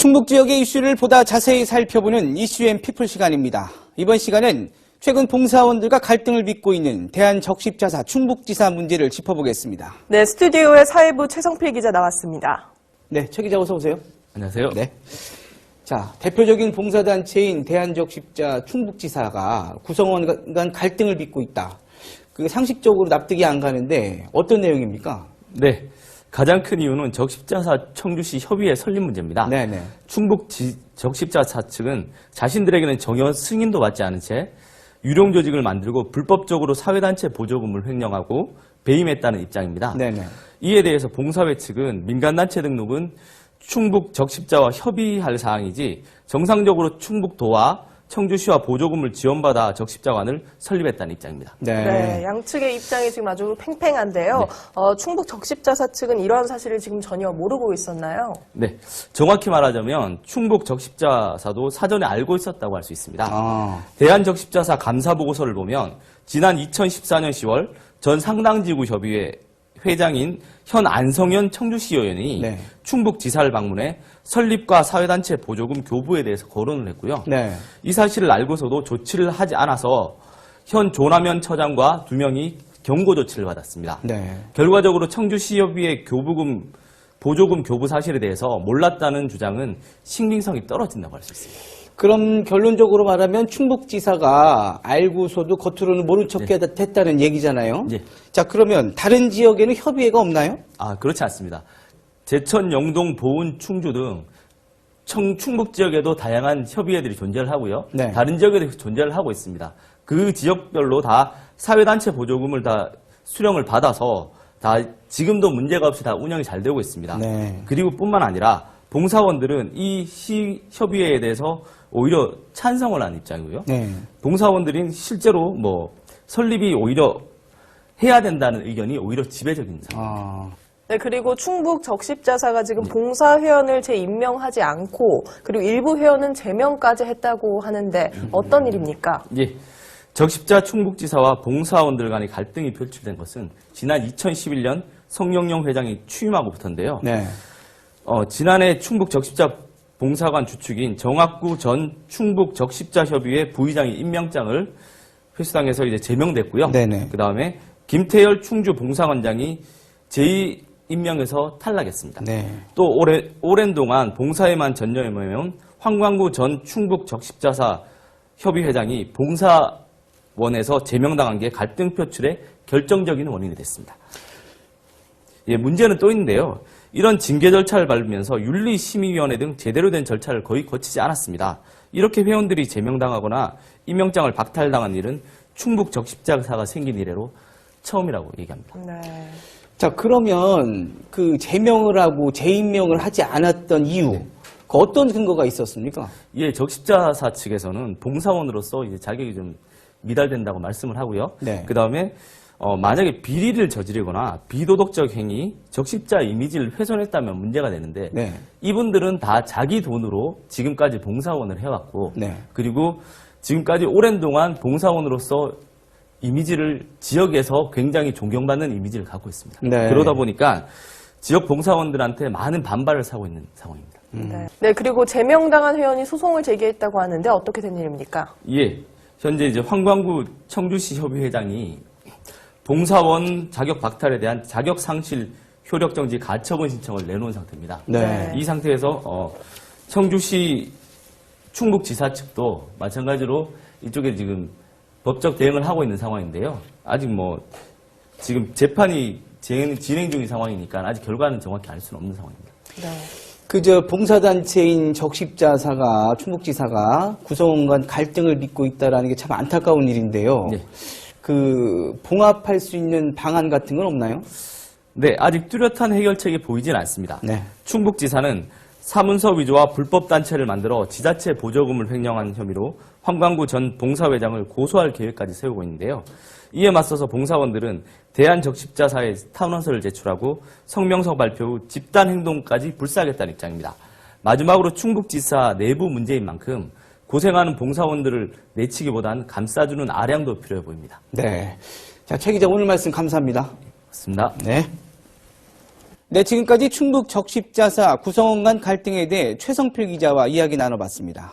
충북 지역의 이슈를 보다 자세히 살펴보는 이슈 앤 피플 시간입니다. 이번 시간은 최근 봉사원들과 갈등을 빚고 있는 대한적십자사 충북지사 문제를 짚어보겠습니다. 네, 스튜디오에 사회부 최성필 기자 나왔습니다. 네, 최 기자 어서 오세요. 안녕하세요. 네. 자, 대표적인 봉사단체인 대한적십자 충북지사가 구성원 간 갈등을 빚고 있다. 그 상식적으로 납득이 안 가는데 어떤 내용입니까? 네. 가장 큰 이유는 적십자사 청주시 협의회 설립 문제입니다. 네네. 충북 지- 적십자사 측은 자신들에게는 정연 승인도 받지 않은 채 유령 조직을 만들고 불법적으로 사회단체 보조금을 횡령하고 배임했다는 입장입니다. 네네. 이에 대해서 봉사회 측은 민간단체 등록은 충북 적십자와 협의할 사항이지 정상적으로 충북도와 청주시와 보조금을 지원받아 적십자관을 설립했다는 입장입니다. 네. 네, 양측의 입장이 지금 아주 팽팽한데요. 어, 충북 적십자사 측은 이런 사실을 지금 전혀 모르고 있었나요? 네, 정확히 말하자면 충북 적십자사도 사전에 알고 있었다고 할 수 있습니다. 아, 대한적십자사 감사 보고서를 보면 지난 2014년 10월 전 상당지구 협의회 회장인 현 안성현 청주시 의원이 네. 충북 지사를 방문해 설립과 사회단체 보조금 교부에 대해서 거론을 했고요. 네. 이 사실을 알고서도 조치를 하지 않아서 현 조남현 처장과 두 명이 경고 조치를 받았습니다. 네. 결과적으로 청주시협의회 교부금 보조금 교부 사실에 대해서 몰랐다는 주장은 신빙성이 떨어진다고 할 수 있습니다. 그럼 결론적으로 말하면 충북지사가 알고서도 겉으로는 모른 척 했다는 얘기잖아요. 예. 자, 그러면 다른 지역에는 협의회가 없나요? 아 그렇지 않습니다. 제천, 영동, 보은, 충주 등 청, 충북 지역에도 다양한 협의회들이 존재를 하고요. 네. 다른 지역에도 존재를 하고 있습니다. 그 지역별로 다 사회단체 보조금을 다 수령을 받아서 다 지금도 문제가 없이 다 운영이 잘 되고 있습니다. 네. 그리고 뿐만 아니라 봉사원들은 이 시 협의회에 대해서 오히려 찬성을 한 입장이고요. 네. 봉사원들은 실제로 뭐 설립이 오히려 해야 된다는 의견이 오히려 지배적인 상황. 아, 네, 그리고 충북 적십자사가 지금 봉사회원을 재임명하지 않고 그리고 일부 회원은 제명까지 했다고 하는데 어떤 일입니까? 예. 적십자 충북지사와 봉사원들 간의 갈등이 표출된 것은 지난 2011년 성영용 회장이 취임하고부터인데요. 네. 어, 지난해 충북 적십자 봉사관 주축인 정학구 전 충북 적십자 협의회 부의장이 임명장을 회수당해서 이제 제명됐고요. 네네. 그 다음에 김태열 충주 봉사관장이 제2 임명에서 탈락했습니다. 네. 또 오래, 오랜 동안 봉사에만 전념해온 황광구 전 충북 적십자사 협의회장이 봉사원에서 제명당한 게 갈등 표출의 결정적인 원인이 됐습니다. 예, 문제는 또 있는데요. 이런 징계 절차를 밟으면서 윤리심의위원회 등 제대로 된 절차를 거의 거치지 않았습니다. 이렇게 회원들이 제명당하거나 임명장을 박탈당한 일은 충북 적십자사가 생긴 이래로 처음이라고 얘기합니다. 네. 자, 그러면 그 제명을 하고 재임명을 하지 않았던 이유, 그 어떤 근거가 있었습니까? 예, 적십자사 측에서는 봉사원으로서 이제 자격이 좀 미달된다고 말씀을 하고요. 네. 그 다음에 어, 만약에 비리를 저지르거나 비도덕적 행위, 적십자 이미지를 훼손했다면 문제가 되는데 네. 이분들은 다 자기 돈으로 지금까지 봉사원을 해왔고 네. 그리고 지금까지 오랜 동안 봉사원으로서 이미지를 지역에서 굉장히 존경받는 이미지를 갖고 있습니다. 네. 그러다 보니까 지역 봉사원들한테 많은 반발을 사고 있는 상황입니다. 네. 네, 그리고 제명당한 회원이 소송을 제기했다고 하는데 어떻게 된 일입니까? 예. 현재 이제 황광구 청주시 협의회장이 봉사원 자격 박탈에 대한 자격 상실 효력 정지 가처분 신청을 내놓은 상태입니다. 네. 이 상태에서 어, 청주시 충북지사 측도 마찬가지로 이쪽에 지금 법적 대응을 하고 있는 상황인데요. 아직 뭐 지금 재판이 진행, 진행 중인 상황이니까 아직 결과는 정확히 알 수는 없는 상황입니다. 네. 그저 봉사단체인 적십자사가 충북지사가 구성원 간 갈등을 빚고 있다라는 게 참 안타까운 일인데요. 네. 그 봉합할 수 있는 방안 같은 건 없나요? 네, 아직 뚜렷한 해결책이 보이진 않습니다. 네. 충북지사는 사문서 위조와 불법 단체를 만들어 지자체 보조금을 횡령한 혐의로 황광구 전 봉사회장을 고소할 계획까지 세우고 있는데요. 이에 맞서서 봉사원들은 대한적십자사에 탄원서를 제출하고 성명서 발표 후 집단 행동까지 불사하겠다는 입장입니다. 마지막으로 충북지사 내부 문제인 만큼 고생하는 봉사원들을 내치기보단 감싸주는 아량도 필요해 보입니다. 네. 자, 최 기자 오늘 말씀 감사합니다. 맞습니다. 네. 네, 지금까지 충북 적십자사 구성원 간 갈등에 대해 최성필 기자와 이야기 나눠봤습니다.